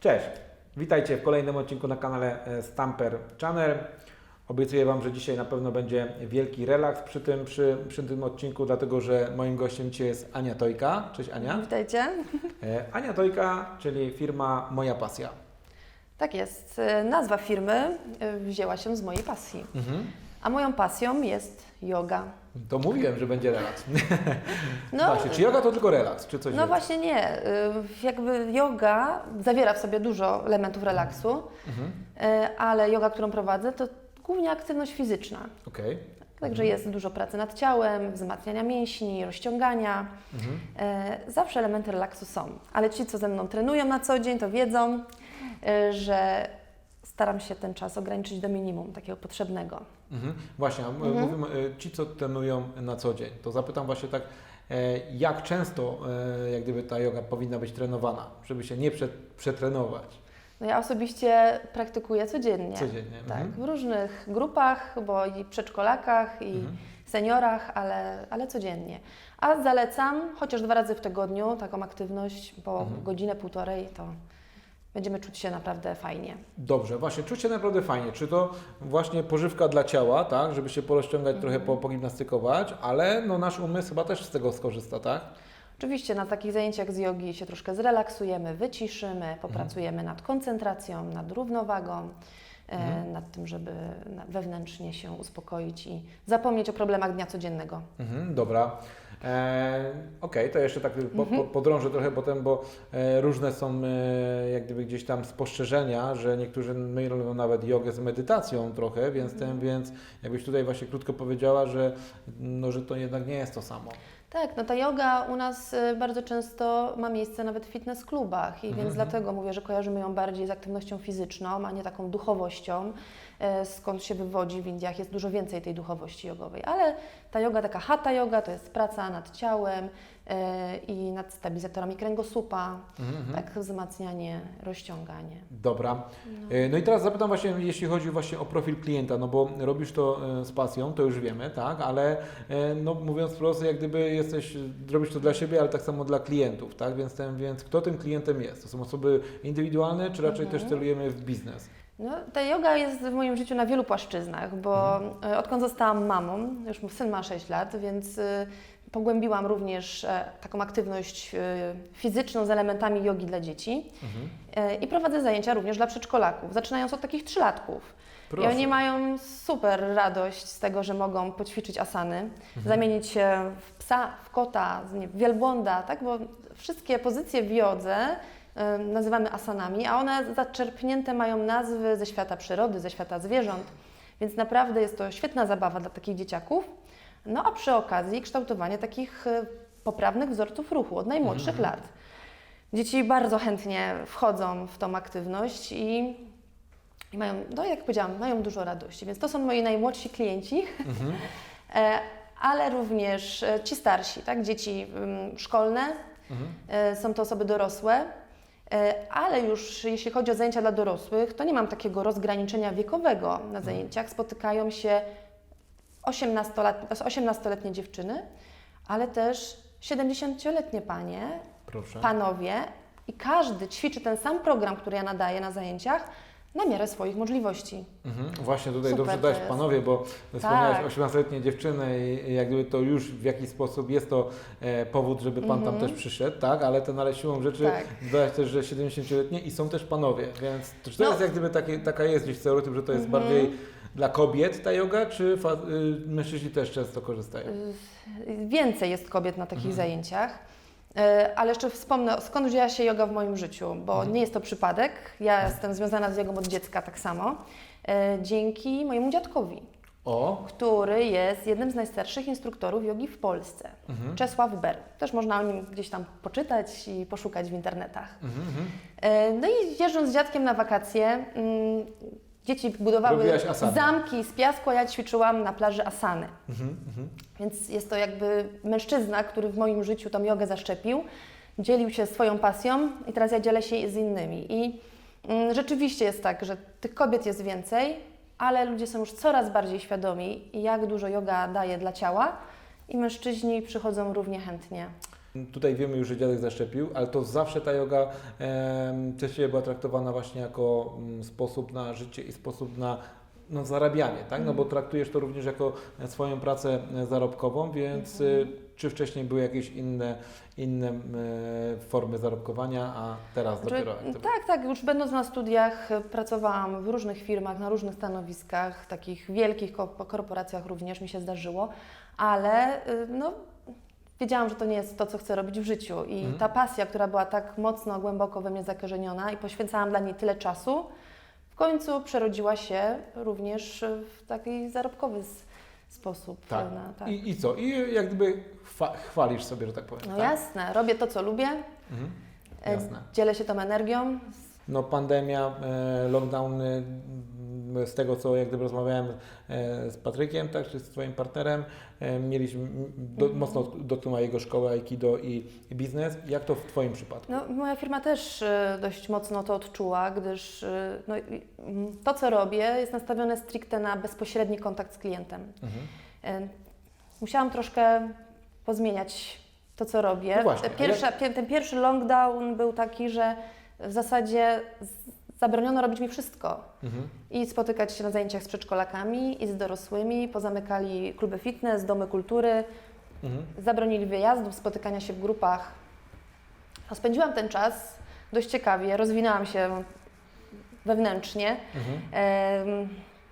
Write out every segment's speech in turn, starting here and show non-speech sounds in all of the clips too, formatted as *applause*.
Cześć, witajcie w kolejnym odcinku na kanale e, Stamper Channel. Obiecuję Wam, że dzisiaj na pewno będzie wielki relaks przy tym, przy, przy tym odcinku, dlatego że moim gościem dzisiaj jest Ania Tojka. Cześć Ania. Witajcie. E, Ania Tojka, czyli firma Moja Pasja. Tak jest. E, Nazwa firmy wzięła się z mojej pasji. A moją pasją jest yoga. To mówiłem, że będzie relaks. *laughs* No, Właśnie, czy yoga to tylko relaks, czy coś no właśnie nie. E, Jakby yoga zawiera w sobie dużo elementów relaksu, Mhm. e, ale yoga, którą prowadzę, to głównie aktywność fizyczna. Okej. Także jest dużo pracy nad ciałem, wzmacniania mięśni, rozciągania. Mhm. E, Zawsze elementy relaksu są, ale ci, co ze mną trenują na co dzień, to wiedzą, że staram się ten czas ograniczyć do minimum, takiego potrzebnego. Mhm. Właśnie, Mhm. mówimy, e, ci co trenują na co dzień, to zapytam właśnie tak, e, jak często e, jak gdyby ta yoga powinna być trenowana, żeby się nie prze, przetrenować No ja osobiście praktykuję codziennie. codziennie. Tak, Mhm. w różnych grupach, bo i przedszkolakach, i Mhm. seniorach, ale, ale codziennie. A zalecam chociaż dwa razy w tygodniu taką aktywność, po Mhm. godzinę, półtorej, to będziemy czuć się naprawdę fajnie. Dobrze, właśnie, czuć się naprawdę fajnie. Czy to właśnie pożywka dla ciała, tak, żeby się porozciągać, trochę Mhm. po, pogimnastykować, ale no, nasz umysł chyba też z tego skorzysta, tak? Oczywiście na takich zajęciach z jogi się troszkę zrelaksujemy, wyciszymy, popracujemy nad koncentracją, nad równowagą, e, Mhm. nad tym, żeby wewnętrznie się uspokoić i zapomnieć o problemach dnia codziennego. Mhm, dobra. E, Okej, to jeszcze tak po, Mhm. po, podrążę trochę potem, bo e, różne są e, jak gdyby gdzieś tam spostrzeżenia, że niektórzy mylą nawet jogę z medytacją trochę, więc, Mhm. ten, więc jakbyś tutaj właśnie krótko powiedziała, że, no, że to jednak nie jest to samo. Tak, no ta yoga u nas y, bardzo często ma miejsce nawet w fitness klubach i Mhm. więc dlatego mówię, że kojarzymy ją bardziej z aktywnością fizyczną, a nie taką duchowością, e, skąd się wywodzi w Indiach jest dużo więcej tej duchowości jogowej, ale ta yoga, taka hatha yoga, to jest praca nad ciałem e, i nad stabilizatorami kręgosłupa, Mhm, tak wzmacnianie, rozciąganie. Dobra. E, No i teraz zapytam właśnie, jeśli chodzi właśnie o profil klienta, no bo robisz to e, z pasją, to już wiemy, tak, ale no mówiąc wprost, jak gdyby jesteś, robisz to dla siebie, ale tak samo dla klientów, tak, więc, ten, więc kto tym klientem jest? To są osoby indywidualne, czy raczej Mhm. też celujemy w biznes? No, ta yoga jest w moim życiu na wielu płaszczyznach, bo Mhm. e, odkąd zostałam mamą, już mój syn ma 6 lat, więc e, pogłębiłam również e, taką aktywność fizyczną z elementami jogi dla dzieci Mhm. I prowadzę zajęcia również dla przedszkolaków, zaczynając od takich trzylatków. I Proszę. oni mają super radość z tego, że mogą poćwiczyć asany, Mhm. zamienić się w psa, w kota, w wielbłąda, tak? bo wszystkie pozycje w jodze nazywamy asanami, a one zaczerpnięte mają nazwy ze świata przyrody, ze świata zwierząt, więc naprawdę jest to świetna zabawa dla takich dzieciaków. No a przy okazji kształtowanie takich e, poprawnych wzorców ruchu od najmłodszych lat. Dzieci bardzo chętnie wchodzą w tą aktywność i, i mają, no jak powiedziałam, mają dużo radości. Więc to są moi najmłodsi klienci, Mhm. *laughs* e, ale również e, ci starsi, tak? dzieci ym, szkolne, Mhm. są to osoby dorosłe. E, Ale już jeśli chodzi o zajęcia dla dorosłych, to nie mam takiego rozgraniczenia wiekowego na zajęciach. Spotykają się 18-lat, 18-letnie dziewczyny, ale też 70-letnie panie, Proszę. panowie i każdy ćwiczy ten sam program, który ja nadaję na zajęciach na miarę swoich możliwości. Mhm. Właśnie tutaj Super dobrze dać jest. panowie, bo Tak. 18-letnie dziewczyny i jak gdyby to już w jakiś sposób jest to e, powód, żeby pan tam też przyszedł, tak? Ale to ale siłą rzeczy Mhm. Tak. dodać też, że 70-letnie i są też panowie, więc to, czy to No. jest jak gdyby takie, taka jest gdzieś stereotyp, że to jest Mhm. bardziej dla kobiet ta yoga, czy y, mężczyźni też często korzystają? Y, Więcej jest kobiet na takich Mhm. zajęciach. Y, Ale jeszcze wspomnę, skąd wzięła się yoga w moim życiu, bo Mhm. nie jest to przypadek. Ja jestem związana z jogą od dziecka tak samo. y, Dzięki mojemu dziadkowi, O, który jest jednym z najstarszych instruktorów jogi w Polsce. Mhm. Czesław Ber. Też można o nim gdzieś tam poczytać i poszukać w internetach. mhm, mhm. E, No i jeżdżąc z dziadkiem na wakacje, mm, dzieci budowały zamki z piasku, a ja ćwiczyłam na plaży asany. Mhm, mhm. Więc jest to jakby mężczyzna, który w moim życiu tą jogę zaszczepił, dzielił się swoją pasją i teraz ja dzielę się z innymi. I mm, rzeczywiście jest tak, że tych kobiet jest więcej, ale ludzie są już coraz bardziej świadomi, jak dużo yoga daje dla ciała i mężczyźni przychodzą równie chętnie. Tutaj wiemy już, że dziadek zaszczepił, ale to zawsze ta yoga Ciebie była traktowana właśnie jako mm, sposób na życie i sposób na no, zarabianie, tak? No bo traktujesz to również jako e, swoją pracę e, zarobkową, więc y, czy wcześniej były jakieś inne, inne e, formy zarobkowania, a teraz Znaczy, dopiero tak, tak, już będąc na studiach e, pracowałam w różnych firmach, na różnych stanowiskach, takich wielkich ko- korporacjach również mi się zdarzyło, ale no, wiedziałam, że to nie jest to, co chcę robić w życiu i Mhm. ta pasja, która była tak mocno, głęboko we mnie zakorzeniona i poświęcałam dla niej tyle czasu, w końcu przerodziła się również w taki zarobkowy sposób. Tak. Na, tak. I, I co? I jak gdyby chwa, chwalisz sobie, że tak powiem. No tak? jasne, robię to, co lubię, Mhm. e, Jasne. dzielę się tą energią, No pandemia, e, z tego co jak gdyby rozmawiałem e, z Patrykiem, tak, czy z Twoim partnerem, e, mieliśmy, do, Mhm. mocno dotknęła jego szkołę Aikido i, i biznes. Jak to w Twoim przypadku? No, moja firma też e, dość mocno to odczuła, gdyż no, i- m, to, co robię, jest nastawione stricte na bezpośredni kontakt z klientem. Mhm. Musiałam troszkę pozmieniać to, co robię. No właśnie, Pierwsza, pie- ten pierwszy lockdown był taki, że w zasadzie zabroniono robić mi wszystko. Mhm. I spotykać się na zajęciach z przedszkolakami i z dorosłymi. Pozamykali kluby fitness, domy kultury, Mhm. zabronili wyjazdów, spotykania się w grupach. Spędziłam ten czas dość ciekawie, rozwinęłam się wewnętrznie. Mhm.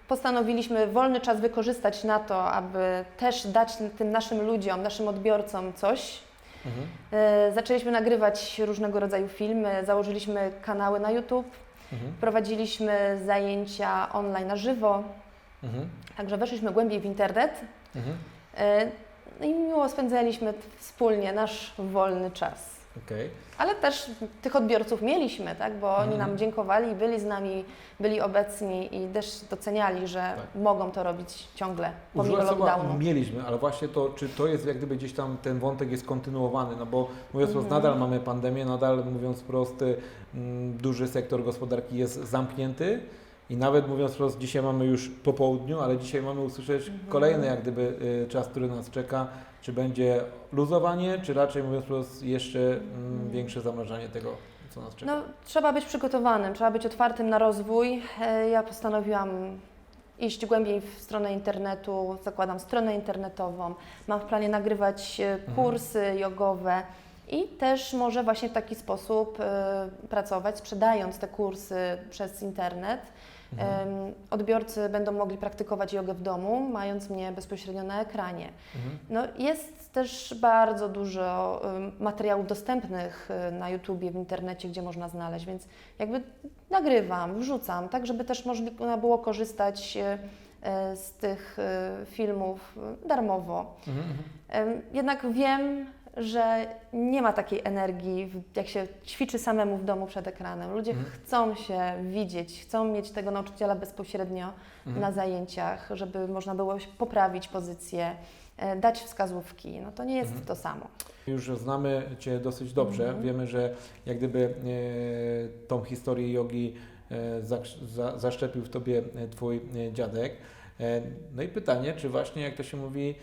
Postanowiliśmy wolny czas wykorzystać na to, aby też dać tym naszym ludziom, naszym odbiorcom coś. Mhm. E, Zaczęliśmy nagrywać różnego rodzaju filmy, założyliśmy kanały na YouTube, Mhm. prowadziliśmy zajęcia online na żywo, Mhm. także weszliśmy głębiej w internet. Mhm. E, no I miło spędzaliśmy wspólnie nasz wolny czas. Okej. Ale też tych odbiorców mieliśmy, tak? bo oni Mhm. nam dziękowali, byli z nami, byli obecni i też doceniali, że Tak. mogą to robić ciągle, pomimo słowa lockdownu. mieliśmy, ale właśnie to, czy to jest jak gdyby gdzieś tam ten wątek jest kontynuowany, no bo mówiąc Mhm. nadal mamy pandemię, nadal mówiąc wprost, y, mm, duży sektor gospodarki jest zamknięty i nawet mówiąc wprost, dzisiaj mamy już po południu, ale dzisiaj mamy usłyszeć Mhm. kolejny jak gdyby y, czas, który nas czeka, czy będzie luzowanie, czy raczej mówiąc wprost jeszcze mm, większe zamrażanie tego, co nas czeka. No, trzeba być przygotowanym, trzeba być otwartym na rozwój. E, Ja postanowiłam iść głębiej w stronę internetu, zakładam stronę internetową, mam w planie nagrywać e, Mhm. kursy jogowe i też może właśnie w taki sposób e, pracować, sprzedając te kursy przez internet. Mhm. Odbiorcy będą mogli praktykować jogę w domu, mając mnie bezpośrednio na ekranie. Mhm. No, jest też bardzo dużo materiałów dostępnych y, na YouTubie, w internecie, gdzie można znaleźć, więc jakby nagrywam, wrzucam, tak żeby też można było korzystać y, y, z tych filmów darmowo. Mhm. Mhm. Jednak wiem, że nie ma takiej energii, jak się ćwiczy samemu w domu przed ekranem. Ludzie Mhm. chcą się widzieć, chcą mieć tego nauczyciela bezpośrednio Mhm. na zajęciach, żeby można było poprawić pozycję, e, dać wskazówki. No to nie jest Mhm. to samo. Już znamy Cię dosyć dobrze. Mhm. Wiemy, że jak gdyby e, tą historię jogi e, zaszczepił w Tobie Twój dziadek. E, no i pytanie, czy właśnie jak to się mówi,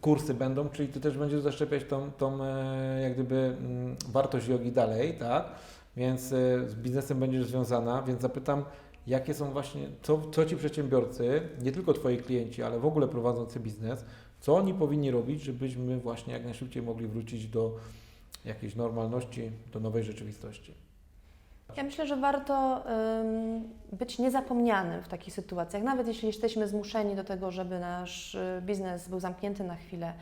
kursy będą, czyli Ty też będziesz zaszczepiać tą, tą e, jak gdyby mm, wartość jogi dalej, tak? Więc e, z biznesem będziesz związana, więc zapytam, jakie są właśnie, co, co Ci przedsiębiorcy, nie tylko Twoi klienci, ale w ogóle prowadzący biznes, co oni powinni robić, żebyśmy właśnie jak najszybciej mogli wrócić do jakiejś normalności, do nowej rzeczywistości. Ja myślę, że warto ym, być niezapomnianym w takich sytuacjach, nawet jeśli jesteśmy zmuszeni do tego, żeby nasz y, biznes był zamknięty na chwilę,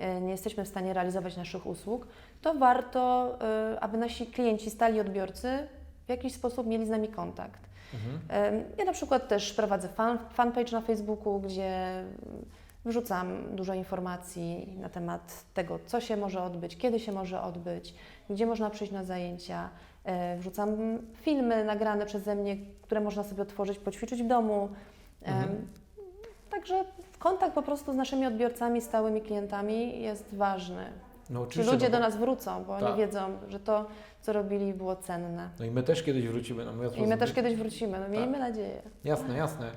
y, nie jesteśmy w stanie realizować naszych usług, to warto, y, aby nasi klienci, stali odbiorcy w jakiś sposób mieli z nami kontakt. Mhm. Ja na przykład też prowadzę fan, fanpage na Facebooku, gdzie wrzucam dużo informacji na temat tego, co się może odbyć, kiedy się może odbyć, gdzie można przyjść na zajęcia. E, Wrzucam filmy nagrane przeze mnie, które można sobie otworzyć, poćwiczyć w domu. Em, Mhm. Także kontakt po prostu z naszymi odbiorcami, stałymi klientami jest ważny. No Czy ludzie no, do nas wrócą, bo Tak. oni wiedzą, że to, co robili, było cenne. No i my też kiedyś wrócimy. No, I my też kiedyś wrócimy, no miejmy Tak. nadzieję. Jasne, jasne.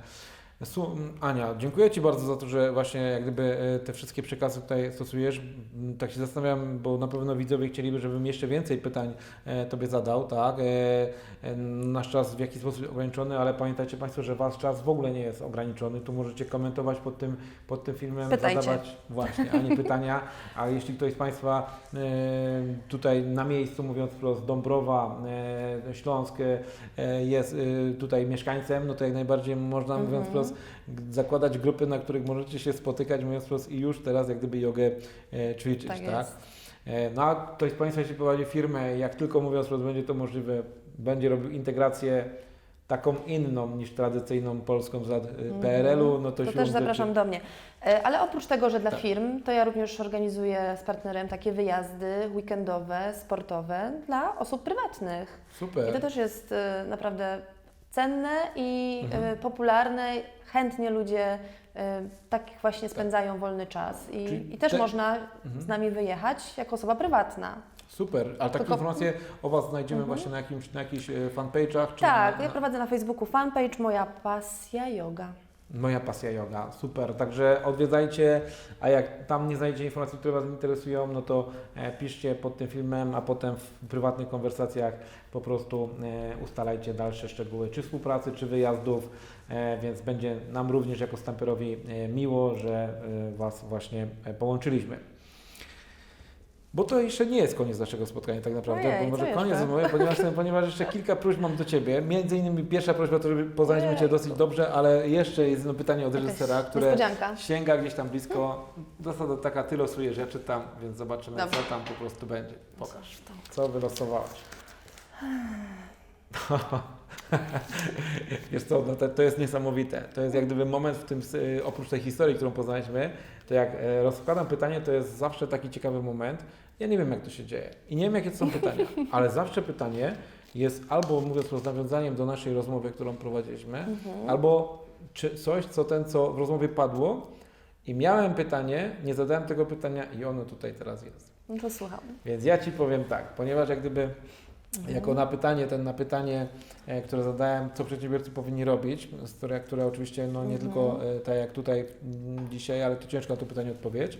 Ania, dziękuję Ci bardzo za to, że właśnie jak gdyby e, te wszystkie przekazy tutaj stosujesz. M, Tak się zastanawiam, bo na pewno widzowie chcieliby, żebym jeszcze więcej pytań e, Tobie zadał, tak? E, Nasz czas w jakiś sposób ograniczony, ale pamiętajcie Państwo, że Wasz czas w ogóle nie jest ograniczony. Tu możecie komentować pod tym, pod tym filmem, Pytajcie. zadawać właśnie, a nie pytania. A jeśli ktoś z Państwa tutaj na miejscu, mówiąc wprost, Dąbrowa, Śląsk jest tutaj mieszkańcem, no to jak najbardziej można, Mhm. mówiąc wprost, g- zakładać grupy, na których możecie się spotykać, mówiąc wprost, i już teraz jak gdyby jogę e, ćwiczyć, tak? Tak. E, No a ktoś z Państwa, jeśli prowadzi firmę, jak tylko mówiąc wprost, będzie to możliwe, będzie robił integrację taką inną niż tradycyjną polską z lat e, Mhm. PRL-u, no to, To też zapraszam do mnie. Ale oprócz tego, że dla Tak. firm, to ja również organizuję z partnerem takie wyjazdy weekendowe, sportowe dla osób prywatnych. I to Super. też jest naprawdę cenne i Mhm. e, popularne. Chętnie ludzie e, tak właśnie spędzają wolny czas. Czyli I, i też te- można Mhm. z nami wyjechać jako osoba prywatna. Super. Ale takie Tylko- informacje o Was znajdziemy Mhm. właśnie na, jakimś, na jakichś e, fanpage'ach? czy Tak, na, ja na... prowadzę na Facebooku fanpage Moja Pasja Yoga. Moja pasja yoga, super. Także odwiedzajcie, a jak tam nie znajdziecie informacji, które Was interesują, no to e, piszcie pod tym filmem, a potem w prywatnych konwersacjach po prostu e, ustalajcie dalsze szczegóły, czy współpracy, czy wyjazdów, e, więc będzie nam również jako stamperowi miło, że Was właśnie połączyliśmy. Bo to jeszcze nie jest koniec naszego spotkania tak naprawdę, Ojej, bo może co koniec jeszcze? rozmowy, ponieważ, ponieważ jeszcze kilka próśb mam do Ciebie. Między innymi pierwsza prośba to, żeby poznać Cię dosyć dobrze, ale jeszcze jest jedno pytanie od Jakaś reżysera, które Niespodzianka. sięga gdzieś tam blisko. Zasada taka, ty losuje rzeczy tam, więc zobaczymy, Dobrze. co tam po prostu będzie. Pokaż, co wylosowałaś. *sighs* *laughs* *laughs* Wiesz co, no to, to jest niesamowite. To jest jak gdyby moment w tym, y, oprócz tej historii, którą poznaliśmy, to jak e, rozkładam pytanie, to jest zawsze taki ciekawy moment. Ja nie wiem, jak to się dzieje i nie wiem, jakie to są pytania, *laughs* ale zawsze pytanie jest albo, mówiąc wprost, nawiązaniem do naszej rozmowy, którą prowadziliśmy, Mhm. albo czy coś, co ten, co w rozmowie padło i miałem pytanie, nie zadałem tego pytania i ono tutaj teraz jest. No to słucham. Więc ja Ci powiem tak, ponieważ jak gdyby Mhm. jako na pytanie, ten na pytanie, e, które zadałem, co przedsiębiorcy powinni robić, które, które oczywiście no, nie Mhm. tylko e, tak jak tutaj mm, dzisiaj, ale to ciężko na to pytanie odpowiedzieć,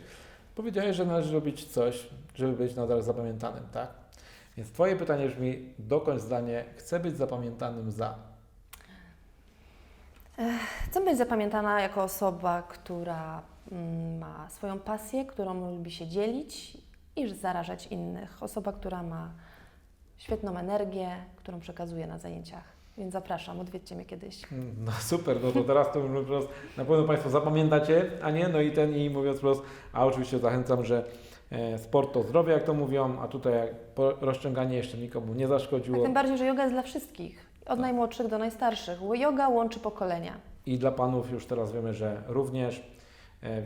powiedziałeś, że należy robić coś, żeby być nadal zapamiętanym, tak? Więc Twoje pytanie brzmi, dokończ zdanie, chcę być zapamiętanym za. Chcę być zapamiętana jako osoba, która mm, ma swoją pasję, którą lubi się dzielić i zarażać innych. Osoba, która ma świetną energię, którą przekazuje na zajęciach. Więc zapraszam, odwiedźcie mnie kiedyś. *laughs* No super, no to teraz to po prostu na pewno Państwo zapamiętacie, a nie, no i ten i mówiąc wprost, a oczywiście zachęcam, że e, sport to zdrowie, jak to mówią, a tutaj rozciąganie jeszcze nikomu nie zaszkodziło tym bardziej, że yoga jest dla wszystkich. Od Tak. najmłodszych do najstarszych. Yoga łączy pokolenia. i dla Panów już teraz wiemy, że również,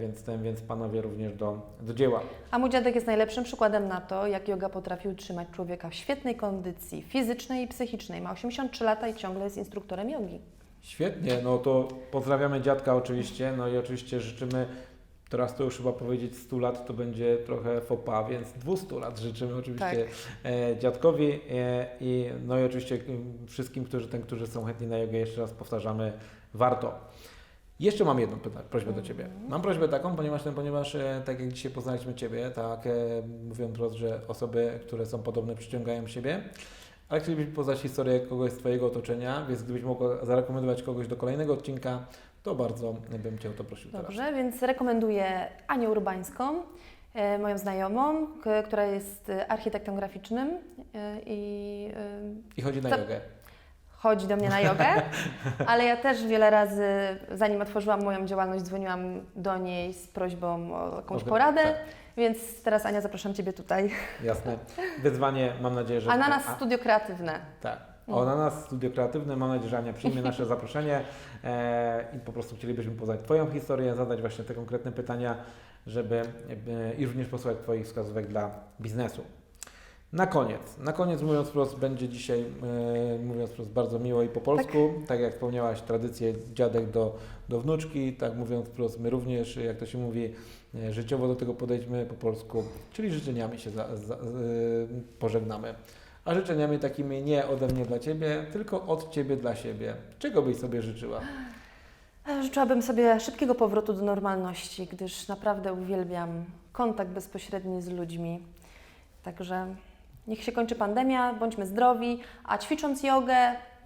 więc, ten, więc Panowie również do, do dzieła. A mój dziadek jest najlepszym przykładem na to, jak yoga potrafi utrzymać człowieka w świetnej kondycji fizycznej i psychicznej. Ma 83 lata i ciągle jest instruktorem jogi. Świetnie, no to pozdrawiamy dziadka oczywiście, no i oczywiście życzymy, teraz to już chyba powiedzieć 100 lat, to będzie trochę fopa, więc 200 lat życzymy oczywiście e, dziadkowi e, i no i oczywiście wszystkim, którzy, ten, którzy są chętni na jogę, jeszcze raz powtarzamy, warto. Jeszcze mam jedną pyta- prośbę do Ciebie. Mam prośbę taką, ponieważ, ponieważ e, tak jak dzisiaj poznaliśmy Ciebie, tak e, mówią wprost, że osoby, które są podobne przyciągają siebie, ale chcielibyśmy poznać historię kogoś z Twojego otoczenia, więc gdybyś mogła zarekomendować kogoś do kolejnego odcinka, to bardzo bym Cię o to prosił teraz. Dobrze, więc rekomenduję Anię Urbańską, e, moją znajomą, k- która jest e, architektem graficznym e, i e, I chodzi na To- jogę. Chodzi do mnie na jogę, *laughs* ale ja też wiele razy, zanim otworzyłam moją działalność, dzwoniłam do niej z prośbą o jakąś wy- poradę, tak. więc teraz Ania zapraszam Ciebie tutaj. Jasne. Wyzwanie, mam nadzieję, że... A na nas a- studio kreatywne. Tak. O, na nas Studio Kreatywne. Mam nadzieję, że Ania przyjmie nasze zaproszenie *laughs* e, i po prostu chcielibyśmy poznać Twoją historię, zadać właśnie te konkretne pytania, żeby e, i również posłuchać Twoich wskazówek dla biznesu. Na koniec, na koniec mówiąc wprost, będzie dzisiaj, e, mówiąc wprost, bardzo miło i po polsku. Tak, jak wspomniałaś, tradycje dziadek do, do wnuczki, tak mówiąc wprost, my również, jak to się mówi, e, życiowo do tego podejdźmy po polsku, czyli życzeniami się za, za, e, pożegnamy. A życzeniami takimi nie ode mnie dla Ciebie, tylko od Ciebie dla siebie. Czego byś sobie życzyła? Życzyłabym sobie szybkiego powrotu do normalności, gdyż naprawdę uwielbiam kontakt bezpośredni z ludźmi. Także niech się kończy pandemia, bądźmy zdrowi, a ćwicząc jogę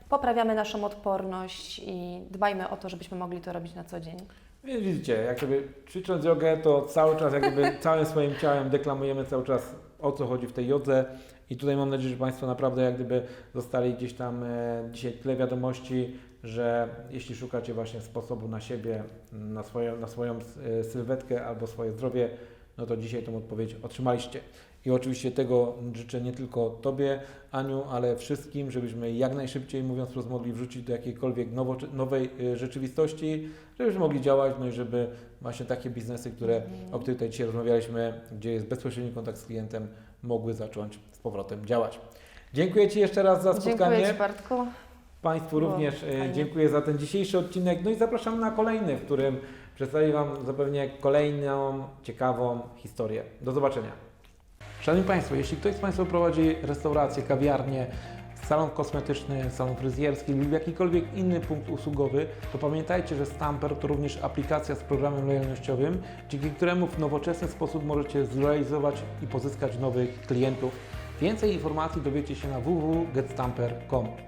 poprawiamy naszą odporność i dbajmy o to, żebyśmy mogli to robić na co dzień. Więc widzicie, jak sobie ćwicząc jogę, to cały czas jak gdyby *laughs* całym swoim ciałem deklamujemy cały czas o co chodzi w tej jodze i tutaj mam nadzieję, że Państwo naprawdę jak gdyby dostali gdzieś tam e, dzisiaj tyle wiadomości, że jeśli szukacie właśnie sposobu na siebie, na swoją, na swoją e, sylwetkę albo swoje zdrowie, no to dzisiaj tą odpowiedź otrzymaliście. I oczywiście tego życzę nie tylko Tobie, Aniu, ale wszystkim, żebyśmy jak najszybciej, mówiąc wprost, mogli wrzucić do jakiejkolwiek nowej e, rzeczywistości, żebyśmy mogli działać, no i żeby właśnie takie biznesy, które, o których tutaj dzisiaj rozmawialiśmy, gdzie jest bezpośredni kontakt z klientem, mogły zacząć z powrotem działać. Dziękuję Ci jeszcze raz za spotkanie. Dziękuję Ci Bartku. Państwu również e, fajnie. dziękuję za ten dzisiejszy odcinek. No i zapraszam na kolejny, w którym przedstawię Wam zapewne kolejną ciekawą historię. Do zobaczenia. Szanowni Państwo, jeśli ktoś z Państwa prowadzi restaurację, kawiarnię, salon kosmetyczny, salon fryzjerski lub jakikolwiek inny punkt usługowy, to pamiętajcie, że Stamper to również aplikacja z programem lojalnościowym, dzięki któremu w nowoczesny sposób możecie zrealizować i pozyskać nowych klientów. Więcej informacji dowiecie się na www.getstamper.com.